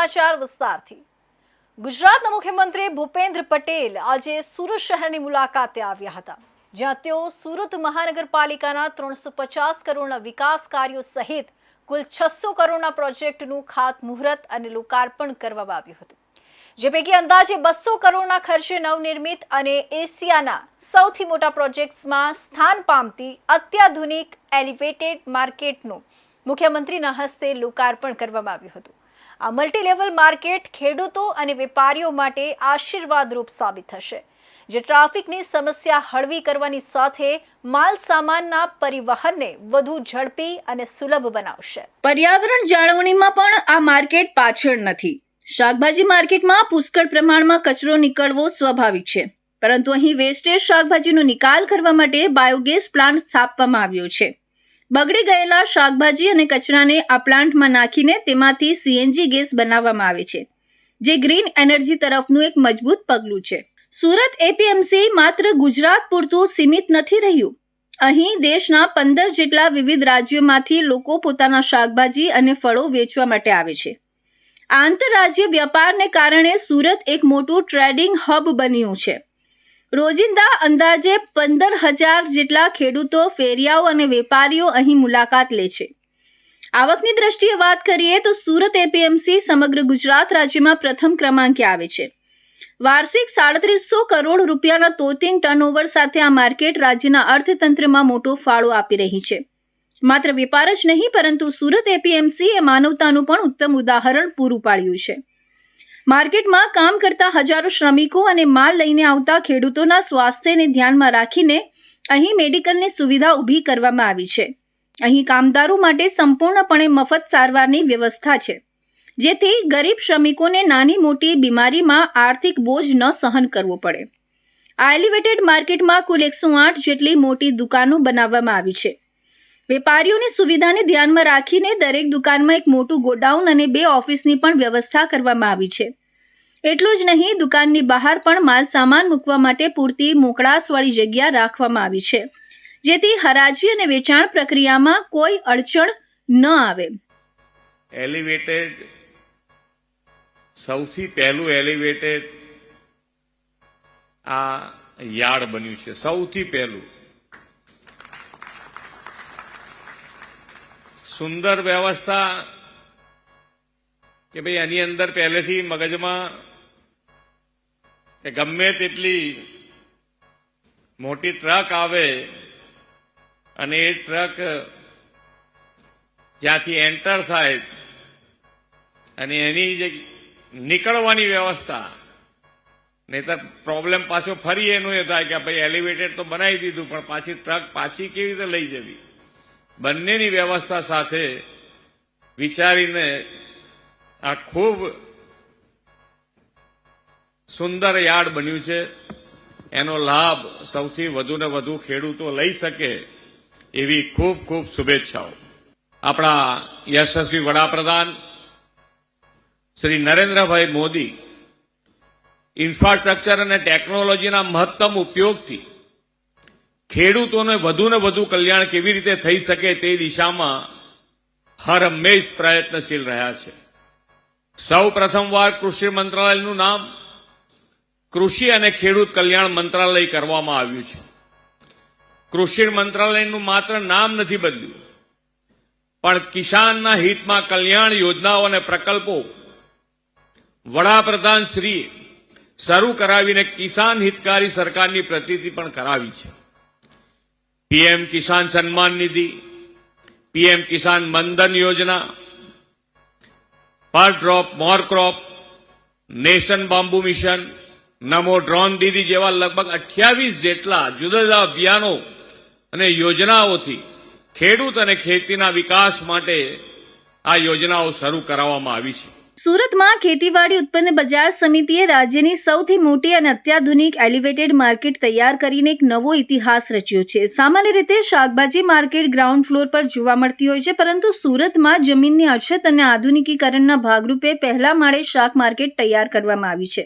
સમાચાર વિસ્તારથી. ગુજરાતના મુખ્યમંત્રી ભૂપેન્દ્ર પટેલ આજે સુરત શહેરની મુલાકાતે આવ્યા હતા, જ્યાં તેઓ સુરત મહાનગરપાલિકાના ત્રણસો પચાસ કરોડના વિકાસ કાર્યો સહિત કુલ છસો કરોડના પ્રોજેક્ટનું ખાતમુહૂર્ત અને લોકાર્પણ કરવામાં આવ્યું હતું. જે પૈકી અંદાજે બસો કરોડના ખર્ચે નવનિર્મિત અને એશિયાના સૌથી મોટા પ્રોજેક્ટ્સમાં સ્થાન પામતી અત્યાધુનિક એલિવેટેડ માર્કેટનું મુખ્યમંત્રીના હસ્તે લોકાર્પણ કરવામાં આવ્યું હતું. આ મલ્ટીલેવલ માર્કેટ ખેડૂતો અને વેપારીઓ માટે આશીર્વાદરૂપ સાબિત થશે. જે ટ્રાફિકની સમસ્યા હળવી કરવાની સાથે માલ સામાનના પરિવહનને વધુ ઝડપી અને સુલભ બનાવશે. પર્યાવરણ જાળવણીમાં પણ આ માર્કેટ પાછળ નથી. શાકભાજી માર્કેટમાં પુષ્કળ પ્રમાણમાં કચરો નીકળવો સ્વાભાવિક છે. પરંતુ અહીં વેસ્ટેજ શાકભાજીનો નિકાલ કરવા માટે બાયોગેસ પ્લાન્ટ સ્થાપવામાં આવ્યો છે. બગડી ગયેલા શાકભાજી અને કચરાને આ પ્લાન્ટમાં નાખીને તેમાંથી સીએનજી ગેસ બનાવવામાં આવે છે, જે ગ્રીન એનર્જી તરફનું એક મજબૂત પગલું છે. સુરત એપીએમસી માત્ર ગુજરાત પૂરતું સીમિત નથી રહ્યું. અહીં દેશના પંદર જેટલા વિવિધ રાજ્યોમાંથી લોકો પોતાના શાકભાજી અને ફળો વેચવા માટે આવે છે. આંતરરાજ્ય વ્યાપારને કારણે સુરત એક મોટું ટ્રેડિંગ હબ બન્યું છે. રોજિંદા અંદાજે પંદર હજાર જેટલા ખેડૂતો, ફેરિયાઓ અને વેપારીઓ અહીં મુલાકાત લે છે. આવકની દ્રષ્ટિએ વાત કરીએ તો સુરત એપીએમસી સમગ્ર ગુજરાત રાજ્યમાં પ્રથમ ક્રમાંકે આવે છે. વાર્ષિક સાડત્રીસો કરોડ રૂપિયાના તોતિંગ ટર્નઓવર સાથે આ માર્કેટ રાજ્યના અર્થતંત્રમાં મોટો ફાળો આપી રહી છે. માત્ર વેપાર જ નહીં, પરંતુ સુરત એપીએમસી એ માનવતાનું પણ ઉત્તમ ઉદાહરણ પૂરું પાડ્યું છે. માર્કેટમાં કામ કરતા હજારો શ્રમિકો અને માલ લઈને આવતા ખેડૂતોના સ્વાસ્થ્યને ધ્યાનમાં રાખીને અહીં મેડિકલની સુવિધા ઊભી કરવામાં આવી છે. અહીં કામદારો માટે સંપૂર્ણપણે મફત સારવારની વ્યવસ્થા છે, જેથી ગરીબ શ્રમિકોને નાની મોટી બીમારીમાં આર્થિક બોજ ન સહન કરવો પડે. આ એલિવેટેડ માર્કેટમાં કુલ એકસો આઠ જેટલી મોટી દુકાનો બનાવવામાં આવી છે. વેપારીઓની સુવિધાને ધ્યાનમાં રાખીને દરેક દુકાનમાં એક મોટું ગોડાઉન અને બે ઓફિસની પણ વ્યવસ્થા કરવામાં આવી છે. એટલું જ નહીં, દુકાનની બહાર પણ માલ સામાન મૂકવા માટે પૂરતી મોકળાશવાળી જગ્યા રાખવામાં આવી છે, જેથી હરાજી અને વેચાણ પ્રક્રિયામાં કોઈ અડચણ ન આવે. એલિવેટેડ, સૌથી પહેલું એલિવેટેડ આ યાર્ડ બન્યું છે, સૌથી પહેલું. સુંદર વ્યવસ્થા કે ભાઈ એની અંદર પહેલેથી મગજમાં કે ગમે તેટલી મોટી ટ્રક આવે અને એ ટ્રક જ્યાંથી એન્ટર થાય અને એની જે નીકળવાની વ્યવસ્થા, નહીતર પ્રોબ્લેમ પાછો ફરી એનું એ થાય કે ભાઈ એલિવેટેડ તો બનાવી દીધું, પણ પાછી ટ્રક પાછી કેવી રીતે લઈ જવી? બંનેની વ્યવસ્થા સાથે વિચારીને આ ખૂબ સુંદર યાર્ડ બન્યું છે. એનો લાભ સૌથી વધુ ને વધુ ખેડૂતો લઈ શકે એવી ખૂબ ખૂબ શુભેચ્છાઓ. આપણા યશસ્વી વડાપ્રધાન શ્રી નરેન્દ્રભાઈ મોદી ઇન્ફ્રાસ્ટ્રક્ચર અને ટેકનોલોજીના મહત્તમ ઉપયોગથી ખેડૂતોને વધુ ને વધુ કલ્યાણ કેવી રીતે થઈ શકે તે દિશામાં હર હંમેશ પ્રયત્નશીલ રહ્યા છે. સૌ પ્રથમવાર કૃષિ મંત્રાલયનું નામ કૃષિ અને ખેડૂત કલ્યાણ મંત્રાલય કરવામાં આવ્યું છે. કૃષિ મંત્રાલયનું માત્ર નામ નથી બદલ્યું, પણ કિસાનના હિતમાં કલ્યાણ યોજનાઓ અને પ્રકલ્પો વડાપ્રધાન શ્રી શરૂ કરાવીને કિસાન હિતકારી સરકારની પ્રતિતિ પણ કરાવી છે. પીએમ કિસાન સન્માન નિધિ પીએમ કિસાન મનધન યોજના પર drop more crop nation bamboo mission Namo drone Didi જેવા લગભગ અઠ્યાવીસ જેટલા જુદા જુદા અભિયાનો અને યોજનાઓથી ખેડૂત અને ખેતીના વિકાસ માટે આ યોજનાઓ શરૂ કરાવવામાં આવી છે. સુરતમાં ખેતીવાડી ઉત્પન્ન બજાર સમિતિએ રાજ્યની સૌથી મોટી અને અત્યાધુનિક એલિવેટેડ માર્કેટ તૈયાર કરીને એક નવો ઇતિહાસ રચ્યો છે. સામાન્ય રીતે શાકભાજી માર્કેટ ગ્રાઉન્ડ ફ્લોર પર જોવા મળતી હોય છે, પરંતુ સુરતમાં જમીનની અછત અને આધુનિકીકરણના ભાગરૂપે પહેલા માળે શાક માર્કેટ તૈયાર કરવામાં આવી છે.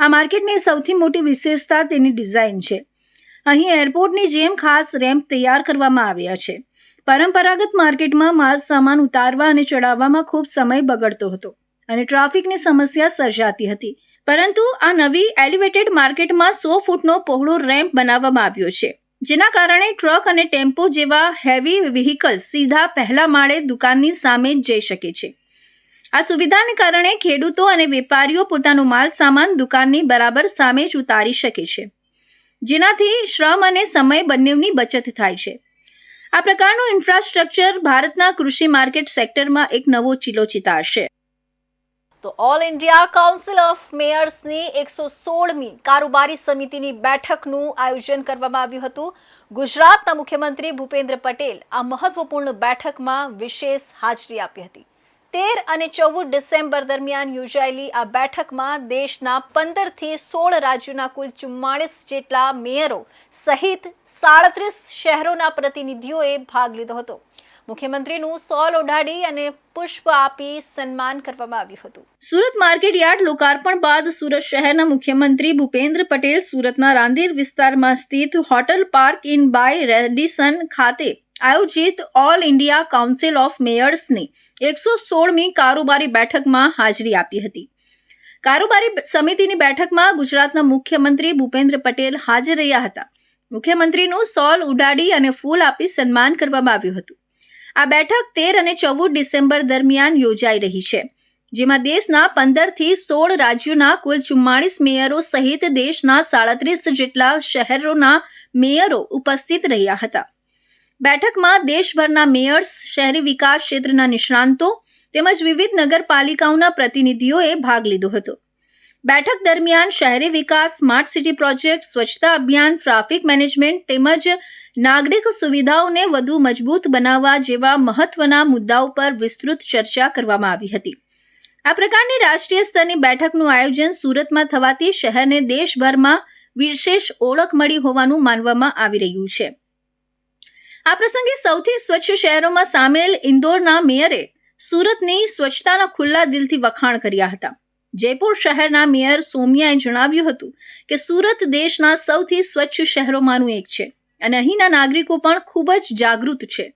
આ માર્કેટની સૌથી મોટી વિશેષતા તેની ડિઝાઇન છે. અહીં એરપોર્ટની જેમ ખાસ રેમ્પ તૈયાર કરવામાં આવ્યા છે. પરંપરાગત માર્કેટમાં માલ સામાન ઉતારવા અને ચડાવવામાં ખૂબ સમય બગડતો હતો. અને ટ્રાફિકની સમસ્યા સર્જાતી હતી. પરંતુ આ નવી એલિવેટેડ માર્કેટમાં સો ફૂટનો પહોળો રેમ્પ બનાવવામાં આવ્યો છે, જેના કારણે ટ્રક અને ટેમ્પો જેવા હેવી વ્હીકલ્સ સીધા પહેલા માળે દુકાનની સામે જઈ શકે છે. આ સુવિધાને કારણે ખેડૂતો અને વેપારીઓ પોતાનો માલ સામાન દુકાનની બરાબર સામે જ ઉતારી શકે છે, જેનાથી શ્રમ અને સમય બંનેની બચત થાય છે. આ પ્રકારનું ઇન્ફ્રાસ્ટ્રક્ચર ભારતના કૃષિ માર્કેટ સેક્ટરમાં એક નવો ચીલો ચિતારશે તો ઓલ ઇન્ડિયા કાઉન્સિલ ઓફ મેયર્સની એકસો સોળમી કારોબારી સમિતિની બેઠકનું આયોજન કરવામાં આવ્યું હતું. ગુજરાતના મુખ્યમંત્રી ભૂપેન્દ્ર પટેલ આ મહત્વપૂર્ણ બેઠકમાં વિશેષ હાજરી આપી હતી. તેર અને ચૌદ ડિસેમ્બર દરમિયાન યોજાયેલી આ બેઠકમાં દેશના પંદરથી સોળ રાજ્યોના કુલ ચુમ્માળીસ જેટલા મેયરો સહિત સાડત્રીસ શહેરોના પ્રતિનિધિઓએ ભાગ લીધો હતો. મુખ્યમંત્રીનું સોલ ઓઢાડી અને પુષ્પ આપી સન્માન કરવામાં આવ્યું હતું. સુરત માર્કેટ યાર્ડ લોકાર્પણ બાદ સુરત શહેરના મુખ્યમંત્રી ભૂપેન્દ્ર પટેલ સુરતના રાંદેર વિસ્તારમાં સ્થિત hotel park inn by Radisson ખાતે આયોજિત ઓલ ઇન્ડિયા કાઉન્સિલ ઓફ મેયર્સની એકસો સોળમી કારોબારી બેઠકમાં હાજરી આપી હતી. કારોબારી સમિતિની બેઠકમાં ગુજરાતના મુખ્યમંત્રી ભૂપેન્દ્ર પટેલ હાજર રહ્યા હતા. મુખ્યમંત્રીનું સોલ ઉડાડી અને ફૂલ આપી સન્માન કરવામાં આવ્યું હતું. આ બેઠક તેર અને ચૌદ ડિસેમ્બર દરમિયાન યોજાઈ રહી છે, જેમાં દેશના પંદરથી સોળ રાજ્યોના કુલ ચુમ્માળીસ મેયરો સહિત દેશના સાડત્રીસ જેટલા શહેરોના મેયરો ઉપસ્થિત રહ્યા હતા. બેઠકમાં દેશભરના મેયર્સ, શહેરી વિકાસ ક્ષેત્રના નિષ્ણાંતો તેમજ વિવિધ નગરપાલિકાઓના પ્રતિનિધિઓએ ભાગ લીધો હતો. બેઠક દરમિયાન શહેરી વિકાસ, સ્માર્ટ સિટી પ્રોજેક્ટ, સ્વચ્છતા અભિયાન, ટ્રાફિક મેનેજમેન્ટ તેમજ નાગરિક સુવિધાઓને વધુ મજબૂત બનાવવા જેવા મહત્વના મુદ્દાઓ પર વિસ્તૃત ચર્ચા કરવામાં આવી હતી. આ પ્રકારની રાષ્ટ્રીય સ્તરની બેઠકનું આયોજન સુરતમાં થવાથી શહેરને દેશભરમાં વિશેષ ઓળખ મળી હોવાનું માનવામાં આવી રહ્યું છે. આ પ્રસંગે સૌથી સ્વચ્છ શહેરોમાં સામેલ ઇન્દોરના મેયરે સુરતની સ્વચ્છતાના ખુલ્લા દિલથી વખાણ કર્યા હતા. જયપુર શહેરના મેયર સોમિયાએ જણાવ્યું હતું કે સુરત દેશના સૌથી સ્વચ્છ શહેરોમાંનું એક છે. અને અહીંના નાગરિકો પણ ખૂબ જ જાગૃત છે.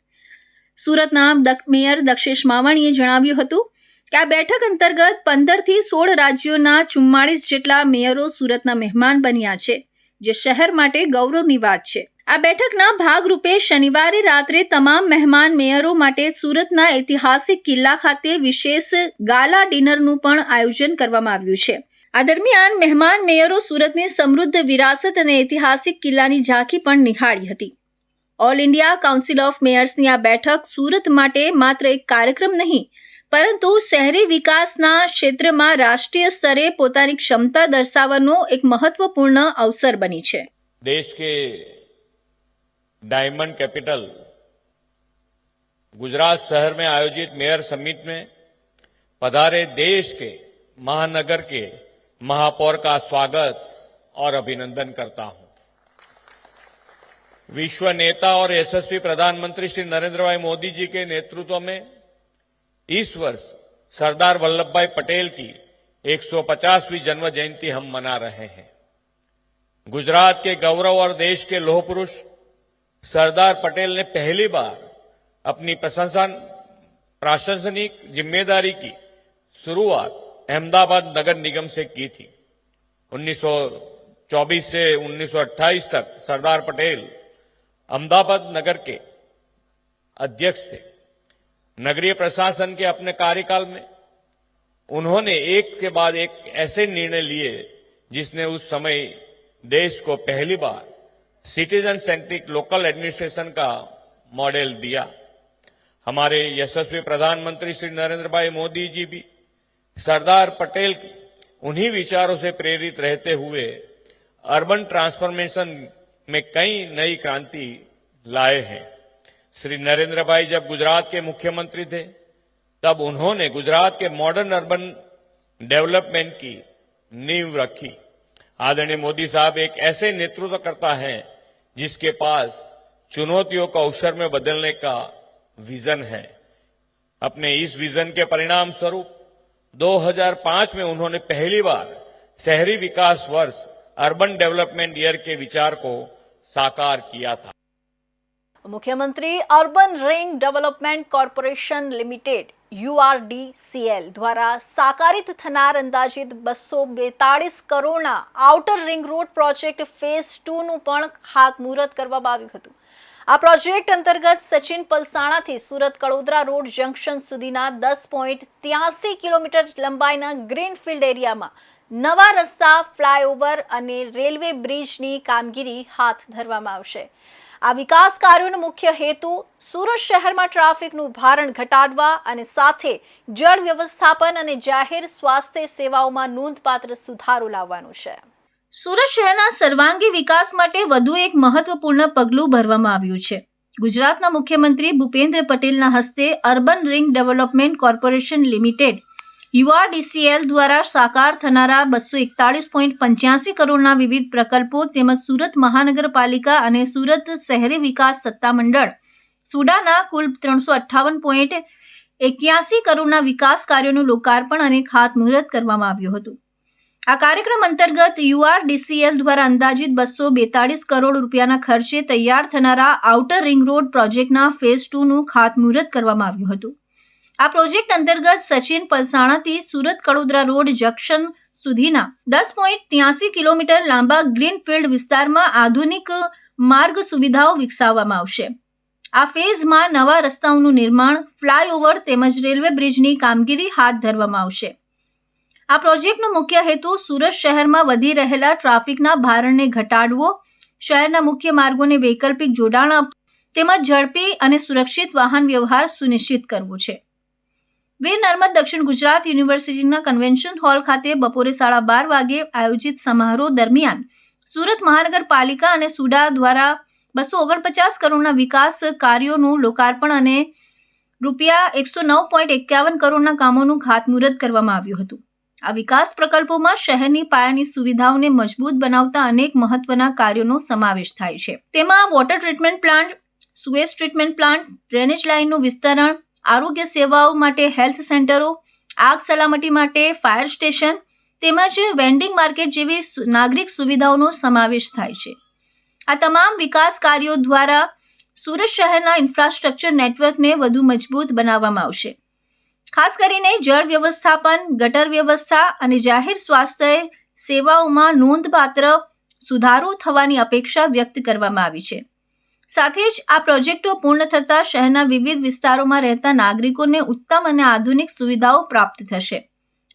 સુરતના મેયર દક્ષેશ માવાણીએ જણાવ્યું હતું કે આ બેઠક અંતર્ગત પંદરથી સોળ રાજ્યોના ચુમ્માળીસ જેટલા મેયરો સુરતના મહેમાન બન્યા છે, જે શહેર માટે ગૌરવની વાત છે. આ બેઠકના ભાગરૂપે શનિવારે રાત્રે તમામ મહેમાન મેયરો માટે સુરતના ઐતિહાસિક કિલ્લા ખાતે વિશેષ ગાલા ડિનરનું પણ આયોજન કરવામાં આવ્યું છે. આ દરમિયાન મહેમાન મેયરો સુરતની સમૃદ્ધ વિરાસત અને ઐતિહાસિક કિલ્લાની ઝાંખી પણ નિહાળી હતી ઓલ ઇન્ડિયા કાઉન્સિલ ઓફ મેયર્સની આ બેઠક સુરત માટે માત્ર એક કાર્યક્રમ નહીં પરંતુ શહેરી વિકાસના ક્ષેત્રમાં રાષ્ટ્રીય સ્તરે પોતાની ક્ષમતા દર્શાવવાનો એક મહત્વપૂર્ણ અવસર બની છે देश के डायमंड कैपिटल गुजरात शहर में आयोजित मेयर समिट में पधारे देश के महानगर के महापौर का स्वागत और अभिनंदन करता हूँ। विश्व नेता और यशस्वी प्रधानमंत्री श्री नरेंद्र भाई मोदी जी के नेतृत्व में इस वर्ष सरदार वल्लभ भाई पटेल की 150वीं जन्म जयंती हम मना रहे हैं। गुजरात के गौरव और देश के लोह पुरुष सरदार पटेल ने पहली बार अपनी प्रशंसन प्रशासनिक ज़िम्मेदारी की शुरुआत अहमदाबाद नगर निगम से की थी। 1924 से 1928 तक सरदार पटेल अहमदाबाद नगर के अध्यक्ष थे। नगरीय प्रशासन के अपने कार्यकाल में उन्होंने एक के बाद एक ऐसे निर्णय लिए जिसने उस समय देश को पहली बार सिटीजन सेंट्रिक लोकल एडमिनिस्ट्रेशन का मॉडल दिया। हमारे यशस्वी प्रधानमंत्री श्री नरेंद्र भाई मोदी जी भी सरदार पटेल उन्हीं विचारों से प्रेरित रहते हुए अर्बन ट्रांसफॉर्मेशन में कई नई क्रांति लाए हैं। श्री नरेंद्र भाई जब गुजरात के मुख्यमंत्री थे, तब उन्होंने गुजरात के मॉडर्न अर्बन डेवलपमेंट की नींव रखी। आदरणीय मोदी साहब एक ऐसे नेतृत्व करता है जिसके पास चुनौतियों को अवसर में बदलने का विजन है। अपने इस विजन के परिणाम स्वरूप 2005 में उन्होंने पहली बार शहरी विकास वर्ष अर्बन डेवलपमेंट ईयर के विचार को साकार किया था મુખ્યમંત્રી urban ring development corporation limited URDCL દ્વારા સાકારિત થનાર અંદાજિત બસો બેતાળીસ કરોડના outer ring road project phase ટુનું પણ ખાતમુહૂર્ત કરવામાં આવ્યું હતું આ પ્રોજેક્ટ અંતર્ગત સચિન પલસાણાથી સુરત કડોદરા રોડ જંકશન સુધીના દસ પોઈન્ટ ત્યાસી કિલોમીટર લંબાઈના ગ્રીનફિલ્ડ એરિયામાં નવા રસ્તા, ફ્લાયઓવર અને રેલવે બ્રિજની કામગીરી હાથ ધરવામાં આવશે. આ વિકાસ કાર્યોનો મુખ્ય હેતુ સુરત શહેરમાં ટ્રાફિકનું ભારણ ઘટાડવા અને સાથે જળ વ્યવસ્થાપન અને જાહેર સ્વાસ્થ્ય સેવાઓમાં નોંધપાત્ર સુધારો લાવવાનું છે. સુરત શહેરના સર્વાંગી વિકાસ માટે વધુ એક મહત્વપૂર્ણ પગલું ભરવામાં આવ્યું છે. ગુજરાતના મુખ્યમંત્રી ભૂપેન્દ્ર પટેલના હસ્તે urban ring development corporation limited, URDCL દ્વારા સાકાર થનારા બસો એકતાળીસ પોઈન્ટ પંચ્યાસી કરોડના વિવિધ પ્રકલ્પો તેમજ સુરત મહાનગરપાલિકા અને સુરત શહેરી વિકાસ સત્તામંડળ, સુડાના કુલ ત્રણસો અઠ્ઠાવન પોઈન્ટ એક્યાસી કરોડના વિકાસ કાર્યોનું લોકાર્પણ અને ખાતમુહૂર્ત કરવામાં આવ્યું હતું. આ કાર્યક્રમ અંતર્ગત યુઆરડીસીએલ દ્વારા અંદાજિત બસો બેતાળીસ કરોડ રૂપિયાના ખર્ચે તૈયાર થનારા આઉટર રિંગ રોડ પ્રોજેક્ટના ફેઝ ટુનું ખાતમુહૂર્ત કરવામાં આવ્યું હતું. આ પ્રોજેક્ટ અંતર્ગત સચિન પલસાણાથી સુરત કડોદરા રોડ જંકશન સુધીના દસ પોઈન્ટ ત્યાસી કિલોમીટર લાંબા ગ્રીનફિલ્ડ વિસ્તારમાં આધુનિક માર્ગ સુવિધાઓ વિકસાવવામાં આવશે. આ ફેઝમાં નવા રસ્તાઓનું નિર્માણ, ફ્લાયઓવર તેમજ રેલવે બ્રિજની કામગીરી હાથ ધરવામાં આવશે. આ પ્રોજેક્ટનો મુખ્ય હેતુ સુરત શહેરમાં વધી રહેલા ટ્રાફિકના ભારણને ઘટાડવો, શહેરના મુખ્ય માર્ગોને વૈકલ્પિક જોડાણ આપવું, તેમજ ઝડપી અને સુરક્ષિત વાહન વ્યવહાર સુનિશ્ચિત કરવો છે. વીર નર્મદ દક્ષિણ ગુજરાત યુનિવર્સિટીના કન્વેન્શન હોલ ખાતે બપોરે સાડા બાર વાગે આયોજિત સમારોહ દરમિયાન સુરત મહાનગરપાલિકા અને સુડા દ્વારા બસો ઓગણપચાસ કરોડના વિકાસ કાર્યોનું લોકાર્પણ અને રૂપિયા એકસો નવ પોઈન્ટ એકાવન કરોડના કામોનું ખાતમુહૂર્ત કરવામાં આવ્યું હતું. આ વિકાસ પ્રકલ્પોમાં શહેરની પાયાની સુવિધાઓને મજબૂત બનાવતા અનેક મહત્વના કાર્યોનો સમાવેશ થાય છે. તેમાં water treatment plant sewage treatment plant drainage લાઇનનું વિસ્તરણ, આરોગ્ય સેવાઓ માટે હેલ્થ સેન્ટરો આગ સલામતી માટે ફાયર સ્ટેશન તેમજ વેન્ડિંગ માર્કેટ જેવી નાગરિક સુવિધાઓનો સમાવેશ થાય છે. આ તમામ વિકાસ કાર્યો દ્વારા સુરત શહેરના ઇન્ફ્રાસ્ટ્રક્ચર નેટવર્કને વધુ મજબૂત બનાવવામાં આવશે. ખાસ કરીને જળ વ્યવસ્થાપન, ગટર વ્યવસ્થા અને જાહેર સ્વાસ્થ્ય સેવાઓમાં નોંધપાત્ર સુધારો થવાની અપેક્ષા વ્યક્ત કરવામાં આવી છે. સાથે જ આ પ્રોજેક્ટો પૂર્ણ થતાં શહેરના વિવિધ વિસ્તારોમાં રહેતા નાગરિકોને ઉત્તમ અને આધુનિક સુવિધાઓ પ્રાપ્ત થશે.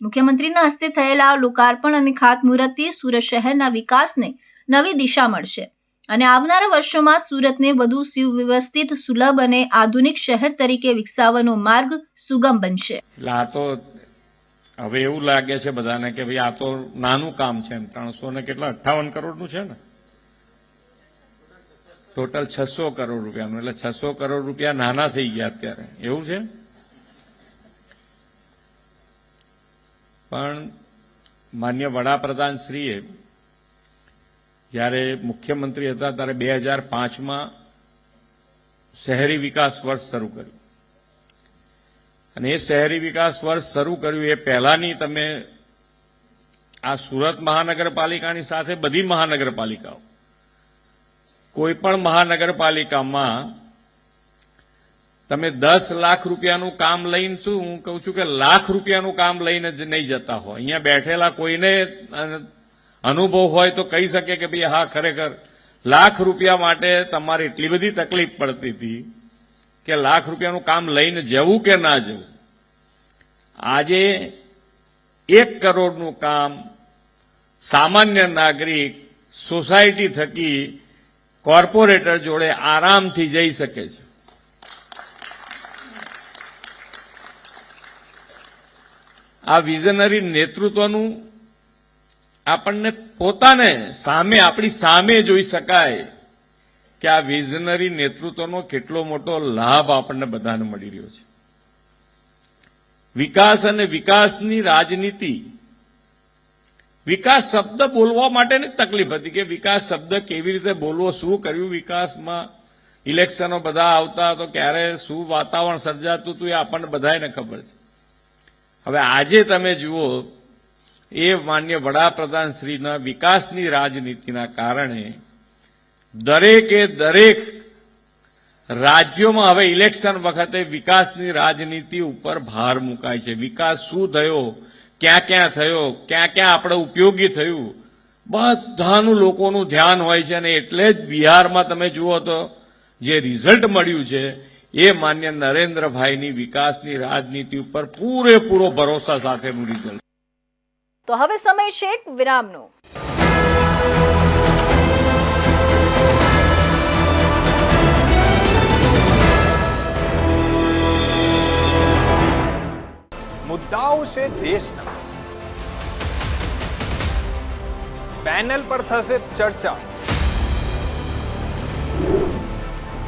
મુખ્યમંત્રીના હસ્તે થયેલા લોકાર્પણ અને ખાતમુહૂર્તથી સુરત શહેરના વિકાસને નવી દિશા મળશે. અને આવનારા વર્ષોમાં સુરતને વધુ સુવ્યવસ્થિત, સુલભ અને આધુનિક શહેર તરીકે વિકસાવવાનો માર્ગ સુગમ બનશે. હવે એવું લાગે છે બધાને કે ભાઈ આ તો નાનું કામ છે એમ. ત્રણસો ને કેટલા? અઠાવન કરોડનું છે ને? ટોટલ છસો કરોડ રૂપિયાનું. એટલે છસો કરોડ રૂપિયા નાના થઈ ગયા અત્યારે. એવું છે? પણ માન્ય વડાપ્રધાન શ્રીએ જ્યારે મુખ્યમંત્રી હતા ત્યારે બે હજાર પાંચમાં શહેરી વિકાસ વર્ષ શરૂ કર્યું. અને એ શહેરી વિકાસ વર્ષ શરૂ કર્યું એ પહેલાની તમે આ સુરત મહાનગરપાલિકાની સાથે બધી મહાનગરપાલિકાઓ, કોઈ પણ મહાનગરપાલિકામાં તમે દસ લાખ રૂપિયાનું કામ લઈને શું, હું કહું છું કે લાખ રૂપિયાનું કામ લઈને જ નહીં જતા હોય અહીંયા બેઠેલા કોઈને અનુભવ હોય તો કહી શકે કે ભાઈ હા, ખરેખર લાખ રૂપિયા માટે તમારે એટલી બધી તકલીફ પડતી હતી કે લાખ રૂપિયાનું કામ લઈને જવું કે ના જવું? આજે એક કરોડનું કામ સામાન્ય નાગરિક સોસાયટી થકી કોર્પોરેટર જોડે આરામથી જઈ શકે છે. આ વિઝનરી નેતૃત્વનું આપણને પોતાને સામે, આપણી સામે જોઈ શકાય કે આ વિઝનરી નેતૃત્વનો કેટલો મોટો લાભ આપણને બધાને મળી રહ્યો છે. વિકાસ અને વિકાસની રાજનીતિ, વિકાસ શબ્દ બોલવા માટેની તકલીફ હતી કે વિકાસ શબ્દ કેવી રીતે બોલવો, શું કર્યું વિકાસમાં? ઇલેક્શનો બધા આવતા તો ક્યારે શું વાતાવરણ સર્જાતું હતું એ આપણને બધાને ખબર છે. હવે આજે તમે જુઓ એ માન્ય વડાપ્રધાન શ્રીના વિકાસની રાજનીતિના કારણે દરેકે દરેક રાજ્યોમાં હવે ઇલેક્શન વખતે વિકાસની રાજનીતિ ઉપર ભાર મુકાય છે. વિકાસ શું થયો? ક્યાં ક્યાં થયો? ક્યાં ક્યાં આપણે ઉપયોગી થયું? બધાનું લોકોનું ધ્યાન હોય છે અને એટલે જ બિહારમાં તમે જુઓ તો જે રિઝલ્ટ મળ્યું છે, એ માન્ય નરેન્દ્રભાઈની વિકાસની રાજનીતિ ઉપર પૂરેપૂરો ભરોસા સાથેનું રિઝલ્ટ. તો હવે સમય છે એક વિરામનો. મુદ્દાઓ છે દેશના. પેનલ પર થશે ચર્ચા.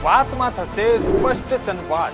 વાતમાં થશે સ્પષ્ટ સંવાદ.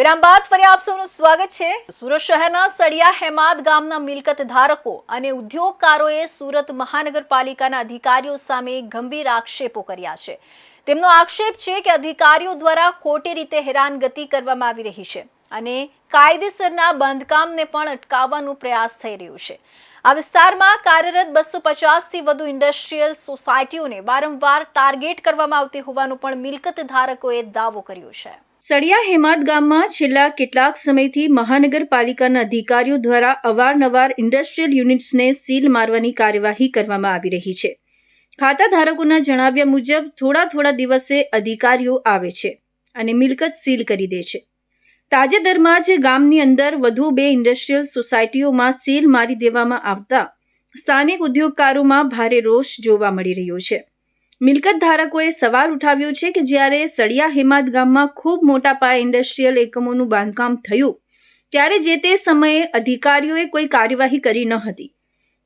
વિરામ બાદ ફરી આપ સૌનું સ્વાગત છે. સુરત શહેરના સળિયા હેમાદ ગામના મિલકત ધારકો અને ઉદ્યોગકારોએ સુરત મહાનગરપાલિકાના અધિકારીઓ સામે ગંભીર આક્ષેપો કર્યા છે. તેમનો આક્ષેપ છે કે અધિકારીઓ દ્વારા ખોટી રીતે હેરાનગતિ કરવામાં આવી રહી છે અને કાયદેસરના બાંધકામને પણ અટકાવવાનો પ્રયાસ થઈ રહ્યો છે. આ વિસ્તારમાં કાર્યરત બસો પચાસથી વધુ ઇન્ડસ્ટ્રીયલ સોસાયટીઓને વારંવાર ટાર્ગેટ કરવામાં આવતી હોવાનું પણ મિલકત ધારકોએ દાવો કર્યો છે. સળિયા હેમાદ ગામમાં છેલ્લા કેટલાક સમયથી મહાનગરપાલિકાના અધિકારીઓ દ્વારા અવારનવાર ઇન્ડસ્ટ્રીયલ યુનિટ્સને સીલ મારવાની કાર્યવાહી કરવામાં આવી રહી છે. ખાતા ધારકોના જણાવ્યા મુજબ થોડા થોડા દિવસે અધિકારીઓ આવે છે અને મિલકત સીલ કરી દે છે. તાજેતરમાં જ ગામની અંદર વધુ બે ઇન્ડસ્ટ્રીયલ સોસાયટીઓમાં સીલ મારી દેવામાં આવતા સ્થાનિક ઉદ્યોગકારોમાં ભારે રોષ જોવા મળી રહ્યો છે. મિલકત ધારકોએ સવાલ ઉઠાવ્યો છે કે જ્યારે સળિયા હેમાદ ગામમાં ખૂબ મોટા પાયે ઇન્ડસ્ટ્રીયલ એકમોનું બાંધકામ થયું, ત્યારે જે તે સમયે અધિકારીઓએ કોઈ કાર્યવાહી કરી ન હતી.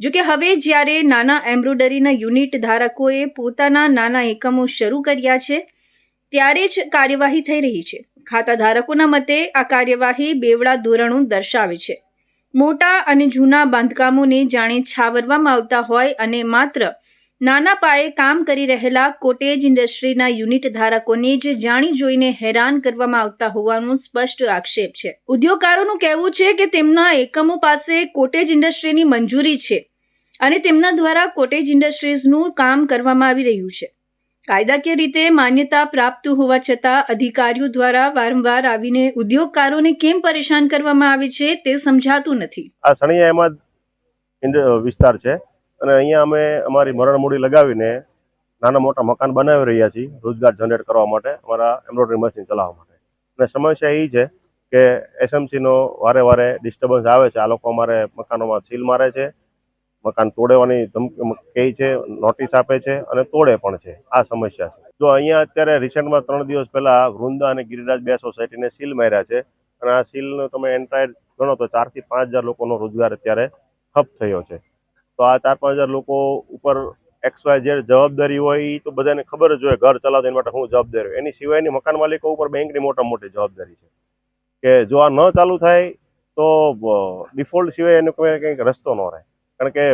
જો કે હવે જ્યારે નાના એમ્બ્રોડરીના યુનિટ ધારકોએ પોતાના નાના એકમો શરૂ કર્યા છે, ત્યારે જ કાર્યવાહી થઈ રહી છે. ખાતા ધારકોના મતે આ કાર્યવાહી બેવડા ધોરણો દર્શાવે છે. મોટા અને જૂના બાંધકામોને જાણે છાવરવામાં આવતા હોય અને માત્ર નાના પાયે કામ કરી રહેલા કોટેજ ઇન્ડસ્ટ્રીના યુનિટ ધારકોને જ જાણી જોઈને હેરાન કરવામાં આવતા હોવાનું સ્પષ્ટ આક્ષેપ છે. ઉદ્યોગકારોનું કહેવું છે કે તેમના એકમો પાસે કોટેજ ઇન્ડસ્ટ્રીની મંજૂરી છે અને તેમના દ્વારા કોટેજ ઇન્ડસ્ટ્રીઝનું કામ કરવામાં આવી રહ્યું છે. કાયદાકીય રીતે માન્યતા પ્રાપ્ત હોવા છતાં અધિકારીઓ દ્વારા વારંવાર આવીને ઉદ્યોગકારોને કેમ પરેશાન કરવામાં આવે છે તે સમજાતું નથી. આ સણિયા અહેમદ વિસ્તાર છે. અને અહીંયા અમે અમારી મરણમૂડી લગાવીને નાના મોટા મકાન બનાવી રહ્યા છીએ, રોજગાર જનરેટ કરવા માટે અમારા એમ્બ્રોઇડરી મશીન ચલાવવા માટે. અને સમસ્યા એ છે કે એસએમસીનો વારે વારે ડિસ્ટર્બન્સ આવે છે. આ લોકો અમારે મકાનોમાં સીલ મારે છે, મકાન તોડવાની ધમકી છે નોટિસ આપે છે અને તોડે પણ છે. આ સમસ્યા છે. જો અહીંયા અત્યારે રિસેન્ટમાં ત્રણ દિવસ પહેલા વૃંદા અને ગિરિરાજ બે સોસાયટીને સીલ માર્યા છે અને આ સીલનો તમે એન્ટાયર ગણો તો ચારથી પાંચ હજાર લોકોનો રોજગાર અત્યારે ઠપ થયો છે. તો આ ચાર પાંચ હજાર લોકો ઉપર એક્સ વાય જે જવાબદારી હોય તો બધાને ખબર જ હોય ઘર ચલાવતા એના માટે હું જવાબદારી એની સિવાયની મકાન માલિકો ઉપર બેંકની મોટા મોટી જવાબદારી છે. કે જો આ ન ચાલુ થાય તો ડિફોલ્ટ સિવાય એનો કોઈ કંઈક રસ્તો ન રહે. કારણ કે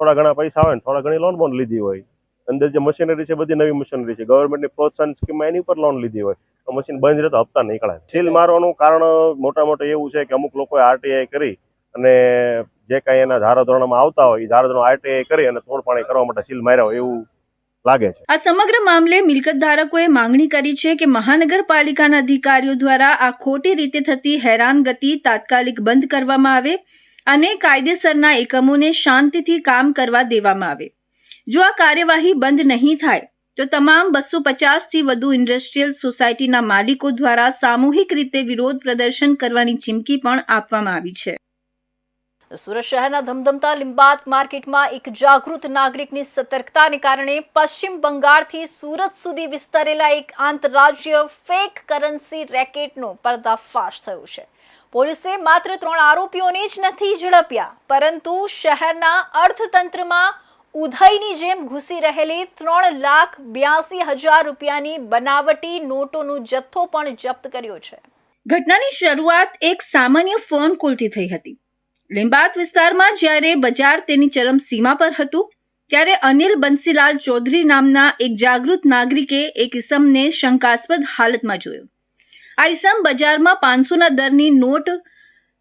થોડા ઘણા પૈસા હોય ને થોડા ઘણી લોન બોન લીધી હોય. અંદર જે મશીનરી છે બધી નવી મશીનરી છે. ગવર્મેન્ટની પ્રોત્સાહન સ્કીમમાં એની પર લોન લીધી હોય. તો મશીન બંધ રહેતા હપ્તા નીકળે. સીલ મારવાનું કારણ મોટા મોટા એવું છે કે અમુક લોકોએ આરટીઆઈ કરી અને જે કાંઈ એના ધારાધોરણમાં આવતા હોય, એ ધારાધોરણ આરટીઆઈ કરી અને તોડપાણી કરવા માટે સીલ માર્યા એવું લાગે છે. આ સમગ્ર મામલે મિલકત ધારકોએ માંગણી કરી છે કે મહાનગરપાલિકાના અધિકારીઓ દ્વારા આ ખોટી રીતે થતી હેરાનગતિ તાત્કાલિક બંધ કરવામાં આવે અને કાયદેસરના એકમોને શાંતિથી કામ કરવા દેવામાં આવે. જો આ કાર્યવાહી બંધ નહીં થાય, તો તમામ બસો પચાસથી વધુ ઇન્ડસ્ટ્રીયલ સોસાયટીના માલિકો દ્વારા સામૂહિક રીતે વિરોધ પ્રદર્શન કરવાની ચીમકી પણ આપવામાં આવી છે. સુરત શહેરના ધમધમતા લિંબાત માર્કેટમાં એક જાગૃત નાગરિકની સતર્કતાને કારણે પશ્ચિમ બંગાળથી સુરત સુધી વિસ્તરેલા એક આંતરરાજ્ય ફેક કરન્સી રેકેટનો પર્દાફાશ થયો છે. પોલીસે માત્ર ત્રણ આરોપીઓને જ નથી ઝડપ્યા, પરંતુ શહેરના અર્થતંત્રમાં ઉધઈની જેમ ઘૂસી રહેલી ત્રણ લાખ બ્યાસી હજાર રૂપિયાની બનાવટી નોટોનો જથ્થો પણ જપ્ત કર્યો છે. ઘટનાની શરૂઆત એક સામાન્ય ફોન કોલથી થઈ હતી. લીંબાત વિસ્તારમાં જ્યારે બજાર તેની ચરમસીમા પર હતું, ત્યારે અનિલ બંસીલાલ ચૌધરી નામના એક જાગૃત નાગરિકે એક ઇસમને શંકાસ્પદ હાલતમાં જોયો. આ ઇસમ બજારમાં પાંચસોના દરની નોટ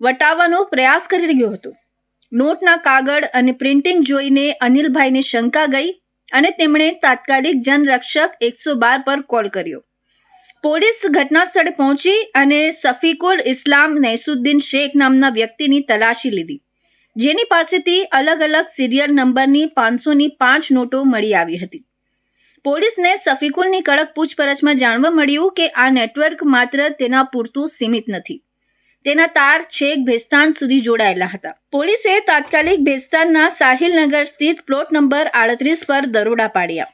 વટાવવાનો પ્રયાસ કરી રહ્યો હતો. નોટના કાગળ અને પ્રિન્ટિંગ જોઈને અનિલભાઈને શંકા ગઈ અને તેમણે તાત્કાલિક જનરક્ષક એકસો બાર પર કોલ કર્યો. પોલીસ ઘટના સ્થળે પહોંચી અને સફીકુલ ઇસ્લામ નૈસુદ્દીન શેખ નામના વ્યક્તિની તલાશી લીધી, જેની પાસેથી અલગ અલગ સિરિયલ નંબરની પાંચસોની પાંચ નોટો મળી આવી હતી. પોલીસને સફીકુલની કડક પૂછપરછમાં જાણવા મળ્યું કે આ નેટવર્ક માત્ર તેના પૂરતું સીમિત નથી. તેના તાર છેક ભેસ્તાન સુધી જોડાયેલા હતા. પોલીસે તાત્કાલિક ભેસ્તાનના સાહિલનગર સ્થિત પ્લોટ નંબર આડત્રીસ પર દરોડા પાડ્યા.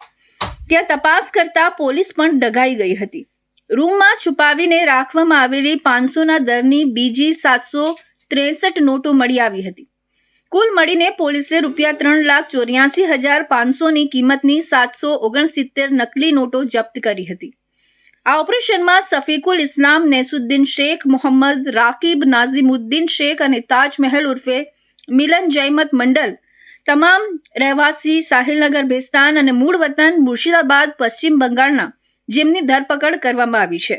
ત્યાં તપાસ કરતા પોલીસ પણ ડઘાઈ ગઈ હતી. રૂમમાં છુપાવીને રાખવામાં આવેલી પાંચસોના દરની બીજી સાતસો ત્રેસઠ નોટો મળી આવી હતી. કુલ મળીને પોલીસે રૂપિયા ત્રણ લાખ ચોર્યાસી હજાર પાંચસોની કિંમતની સાતસો ઓગણસિત્તેર નકલી નોટો જપ્ત કરી હતી. આ ઓપરેશનમાં સફીકુલ ઇસ્લામ નેસુદ્દીન શેખ, મોહમ્મદ રાકીબ નાઝીમુદ્દીન શેખ અને તાજ મહેલ ઉર્ફે મિલન જયમત મંડલ, તમામ રહેવાસી સાહિલનગર ભેસ્તાન અને મૂળ વતન મુર્શિદાબાદ, પશ્ચિમ બંગાળના જેમની ધરપકડ કરવામાં આવી છે.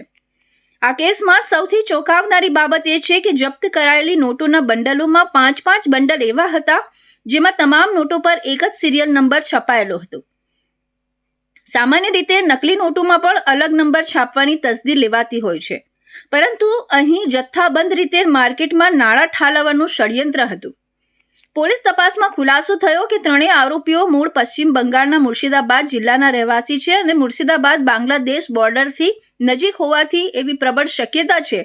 આ કેસમાં સૌથી ચોંકાવનારી બાબત એ છે કે જપ્ત કરાયેલી નોટોના બંડલોમાં પાંચ પાંચ બંડલ એવા હતા જેમાં તમામ નોટો પર એક જ સિરિયલ નંબર છપાયેલો હતો. સામાન્ય રીતે નકલી નોટોમાં પણ અલગ નંબર છાપવાની તસદી લેવાતી હોય છે. પરંતુ અહીં જથ્થાબંધ રીતે માર્કેટમાં નાણાં ઠાલવવાનું ષડયંત્ર હતું. પોલીસ તપાસમાં ખુલાસો થયો કે ત્રણેય આરોપીઓ મૂળ પશ્ચિમ બંગાળના મુર્શિદાબાદ જિલ્લાના રહેવાસી છે અને મુર્શિદાબાદ બાંગ્લાદેશ બોર્ડરથી નજીક હોવાથી એવી પ્રબળ શક્યતા છે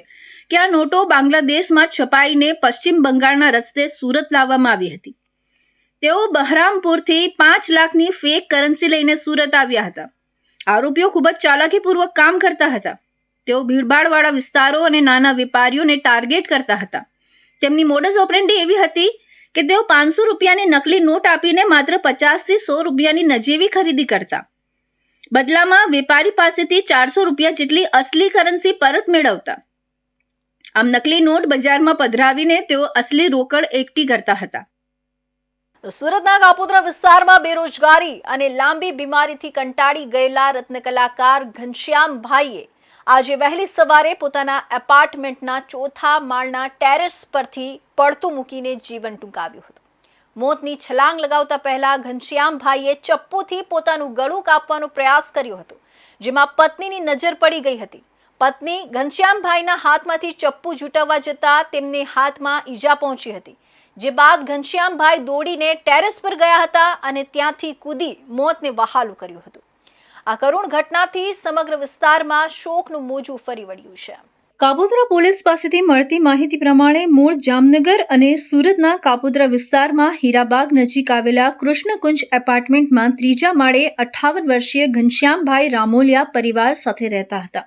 કે આ નોટો બાંગ્લાદેશમાં છપાઈને પશ્ચિમ બંગાળના રસ્તે સુરત લાવવામાં આવી હતી. તેઓ બહરામપુરથી પાંચ લાખની ફેક કરન્સી લઈને સુરત આવ્યા હતા. આરોપીઓ ખૂબ જ ચાલાકીપૂર્વક કામ કરતા હતા. તેઓ ભીડભાડવાળા વિસ્તારો અને નાના વેપારીઓને ટાર્ગેટ કરતા હતા. તેમની મોડસ ઓપરેન્ડી એવી હતી કે તેઓ પાંચસો રૂપિયાની નકલી નોટ આપીને માત્ર પચાસથી સો રૂપિયાની નજીવી ખરીદી કરતા. બદલામાં વેપારી પાસેથી ચારસો રૂપિયા જેટલી અસલી કરન્સી પરત મેળવતા. આમ નકલી નોટ બજારમાં પધરાવીને તેઓ અસલી રોકડ એકઠી કરતા હતા. સુરતના કાપોદ્રા વિસ્તારમાં બેરોજગારી અને લાંબી બીમારીથી કંટાળી ગયેલા રત્ન કલાકાર ઘનશ્યામભાઈએ આજે વહેલી સવારે પોતાના એપાર્ટમેન્ટના ચોથા માળના ટેરેસ પરથી પડતું મૂકીને જીવન ટૂંકાવ્યું હતું. મોતની છલાંગ લગાવતા પહેલા ઘનશ્યામભાઈએ ચપ્પુથી પોતાનું ગળું કાપવાનો પ્રયાસ કર્યો હતો, જેમાં પત્નીની નજર પડી ગઈ હતી. પત્ની ઘનશ્યામભાઈના હાથમાંથી ચપ્પુ ઝૂંટવવા જતા તેમને હાથમાં ઈજા પહોંચી હતી, જે બાદ ઘનશ્યામભાઈ દોડીને ટેરેસ પર ગયા હતા અને ત્યાંથી કૂદી મોતને વહાલું કર્યું હતું. આ કરુણ ઘટનાથી સમગ્ર વિસ્તારમાં શોકનું મોજું ફરી વળ્યું છે. કાપોદ્રા પોલીસ પાસેથી મળતી માહિતી પ્રમાણે મૂળ જામનગર અને સુરતના કાપોદ્રા વિસ્તારમાં હીરાબાગ નજીક આવેલા કૃષ્ણકુંજ એપાર્ટમેન્ટમાં ત્રીજા માળે અઠ્ઠાવન વર્ષીય ઘનશ્યામભાઈ રામોલિયા પરિવાર સાથે રહેતા હતા.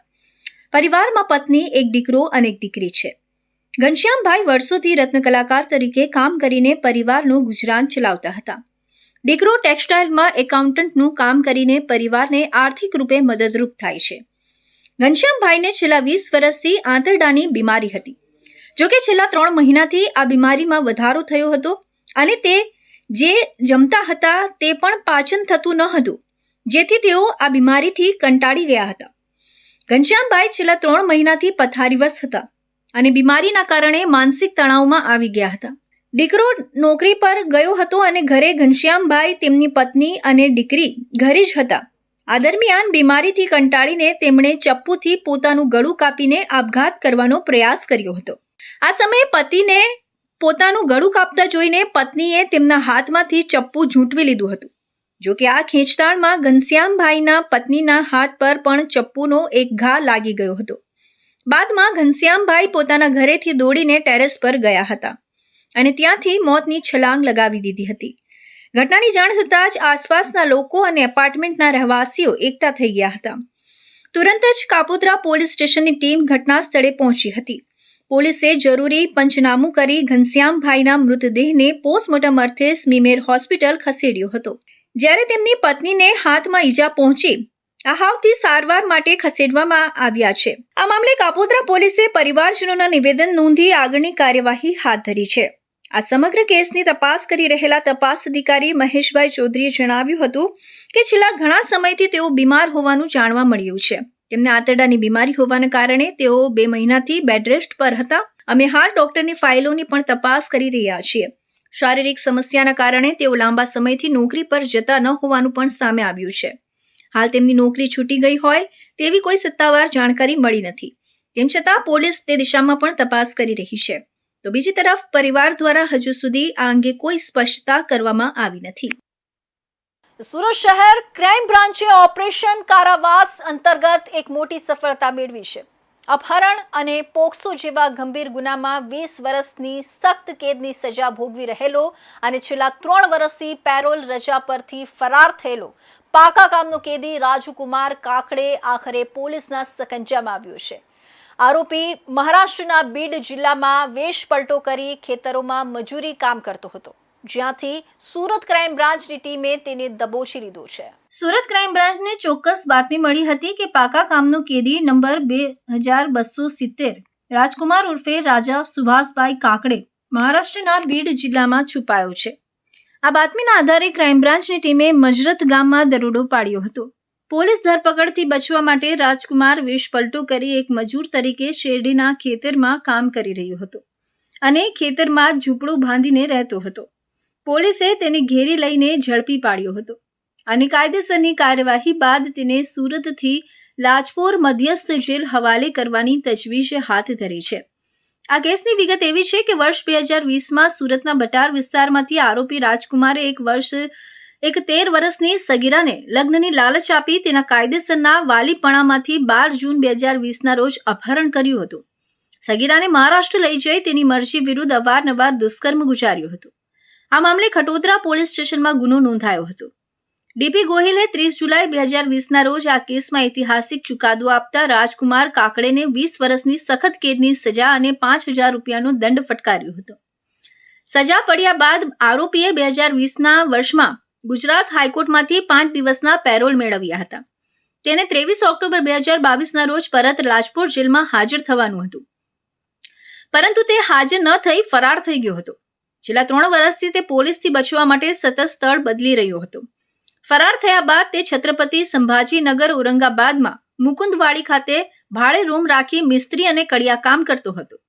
પરિવારમાં પત્ની, એક દીકરો અને એક દીકરી છે. ઘનશ્યામભાઈ વર્ષોથી રત્ન કલાકાર તરીકે કામ કરીને પરિવારનું ગુજરાન ચલાવતા હતા. દીકરો ટેક્સટાઇલમાં એકાઉન્ટન્ટનું કામ કરીને પરિવારને આર્થિક રૂપે મદદરૂપ થાય છે. ઘનશ્યામભાઈને છેલ્લા વીસ વર્ષથી આંતરડાની બીમારી હતી. જોકે છેલ્લા ત્રણ મહિનાથી આ બીમારીમાં વધારો થયો હતો અને તે જે જમતા હતા તે પણ પાચન થતું ન હતું, જેથી તેઓ આ બીમારીથી કંટાળી ગયા હતા. ઘનશ્યામભાઈ છેલ્લા ત્રણ મહિનાથી પથારીવશ હતા અને બીમારીના કારણે માનસિક તણાવમાં આવી ગયા હતા. દીકરો નોકરી પર ગયો હતો અને ઘરે ઘનશ્યામભાઈ તેમની પત્ની અને દીકરી ઘરે જ હતા. આ દરમિયાન બીમારીથી કંટાળીને તેમણે ચપ્પુથી પોતાનું ગળું કાપીને આપઘાત કરવાનો પ્રયાસ કર્યો હતો. આ સમયે પતિને પોતાનું ગળું કાપતા જોઈને પત્નીએ તેમના હાથમાંથી ચપ્પુ ઝૂંટવી લીધું હતું. જો કે આ ખેંચતાણમાં ઘનશ્યામભાઈના પત્નીના હાથ પર પણ ચપ્પુનો એક ઘા લાગી ગયો હતો. બાદમાં ઘનશ્યામભાઈ પોતાના ઘરેથી દોડીને ટેરેસ પર ગયા હતા. અને ત્યાંથી મોતની છલાંગ લગાવી દીધી હતી. ઘટનાની જાણ થતાં જ આસપાસના લોકો અને એપાર્ટમેન્ટના રહેવાસીઓ એકઠા થઈ ગયા હતા. તુરંત જ કાપોદ્રા પોલીસ સ્ટેશનની ટીમ ઘટના સ્થળે પહોંચી હતી. પોલીસે જરૂરી પંચનામું કરી ઘનશ્યામભાઈના મૃતદેહને પોસ્ટમોર્ટમ અર્થે સ્મીમેર હોસ્પિટલ ખસેડ્યો હતો. જ્યારે તેમની પત્નીને હાથમાં ઈજા પહોંચી આહાવથી સારવાર માટે ખસેડવામાં આવ્યા છે. આ મામલે કાપોદ્રા પોલીસે પરિવારજનોના નિવેદન નોંધી આગળની કાર્યવાહી હાથ ધરી છે. આ સમગ્ર કેસની તપાસ કરી રહેલા તપાસ અધિકારી મહેશભાઈ ચૌધરીએ જણાવ્યું હતું કે છેલ્લા ઘણા સમયથી તેઓ બીમાર હોવાનું જાણવા મળ્યું છે. તેમને આંતરડાની બીમારી હોવાના કારણે તેઓ બે મહિનાથી બેડ રેસ્ટ પર હતા. અમે હાલ ડોક્ટરની ફાઇલોની પણ તપાસ કરી રહ્યા છીએ. શારીરિક સમસ્યાના કારણે તેઓ લાંબા સમયથી નોકરી પર જતા ન હોવાનું પણ સામે આવ્યું છે. હાલ તેમની નોકરી છૂટી ગઈ હોય તેવી કોઈ સત્તાવાર જાણકારી મળી નથી. તેમ છતાં પોલીસ તે દિશામાં પણ તપાસ કરી રહી છે. તો બીજી તરફ પરિવાર દ્વારા હજુ સુધી આ અંગે કોઈ સ્પષ્ટતા કરવામાં આવી નથી. સુરત શહેર ક્રાઇમ બ્રાન્ચે ઓપરેશન કારાવાસ અંતર્ગત એક મોટી સફળતા મેળવી છે. અપહરણ અને પોક્સો જેવા ગંભીર ગુનામાં વીસ વર્ષની સખ્ત કેદની સજા ભોગવી રહેલો અને છેલ્લા ત્રણ વર્ષથી પેરોલ રજા પરથી ફરાર થયેલો પાકા કામનો કેદી રાજુકુમાર કાકડે આખરે પોલીસના સકંજામાં આવ્યો છે. આરોપી મહારાષ્ટ્રના બીડ જિલ્લામાં વેશપલટો કરી ખેતરોમાં મજૂરી કામ કરતો હતો. જ્યાંથી સુરત ક્રાઇમ બ્રાન્ચની ટીમે તેને દબોચી લીધો છે. સુરત ક્રાઇમ બ્રાન્ચને ચોક્કસ બાતમી મળી હતી કે પાકા કામનો કેદી નંબર બે હજાર બસો સિત્તેર, રાજકુમાર ઉર્ફે રાજા સુભાષભાઈ કાકડે મહારાષ્ટ્રના બીડ જિલ્લામાં છુપાયો છે. આ બાતમીના આધારે ક્રાઇમ બ્રાન્ચની ટીમે મજરત ગામમાં દરોડો પાડ્યો હતો. પોલીસ ધરપકડથી બચવા માટે રાજકુમાર વેશ પલટો કરી એક મજૂર તરીકે શેરડીના ખેતરમાં કામ કરી રહ્યો હતો અને ખેતરમાં ઝૂંપડું બાંધીને રહેતો હતો. પોલીસે તેને ઘેરી લઈને ઝડપી પાડ્યો હતો અને કાયદેસરની કાર્યવાહી બાદ તેને સુરતથી લાજપોર મધ્યસ્થ જેલ હવાલે કરવાની તજવીજ હાથ ધરી છે. આ કેસની વિગત એવી છે કે વર્ષ બે હજાર વીસમાં સુરતના બટાર વિસ્તારમાંથી આરોપી રાજકુમારે એક વર્ષ એક તેર વર્ષની સગીરાને લગ્નની લાલચ આપી તેના કાયદેસરના વાલીપણામાંથી બાર જૂન બે હજાર વીસના રોજ અપહરણ કર્યું હતું. સગીરાને મહારાષ્ટ્ર લઈ જઈ તેની મરજી વિરુદ્ધ અવારનવાર દુષ્કર્મ ગુજાર્યું હતું. આ મામલે ખટોદરા પોલીસ સ્ટેશનમાં ગુનો નોંધાયો હતો. ડીપી ગોહિલે ત્રીસ જુલાઈ બે હજાર વીસના રોજ આ કેસમાં ઐતિહાસિક ચુકાદો આપતા રાજકુમાર કાકડેને વીસ વર્ષની સખત કેદની સજા અને પાંચ હજાર રૂપિયાનો દંડ ફટકાર્યો હતો. સજા પડ્યા બાદ આરોપીએ બે હજાર વીસના વર્ષમાં ગુજરાત હાઈકોર્ટમાંથી પાંચ દિવસના પેરોલ મેળવ્યા હતા. તેને ત્રેવીસ ઓક્ટોબર બે હજાર બાવીસના રોજ પરત લાજપોર જેલમાં હાજર થવાનું હતું. પરંતુ તે હાજર ન થઈ ફરાર થઈ ગયો હતો. છેલ્લા ત્રણ વર્ષથી તે પોલીસથી બચવા માટે સતત સ્થળ બદલી રહ્યો હતો. ફરાર થયા બાદ તે છત્રપતિ સંભાજીનગર ઔરંગાબાદમાં મુકુંદવાડી ખાતે ભાડે રૂમ રાખી મિસ્ત્રી અને કડિયા કામ કરતો હતો.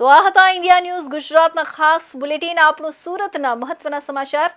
તો આ હતા ઇન્ડિયા ન્યૂઝ ગુજરાતના ખાસ બુલેટિન. આપણું સુરતના મહત્વના સમાચાર.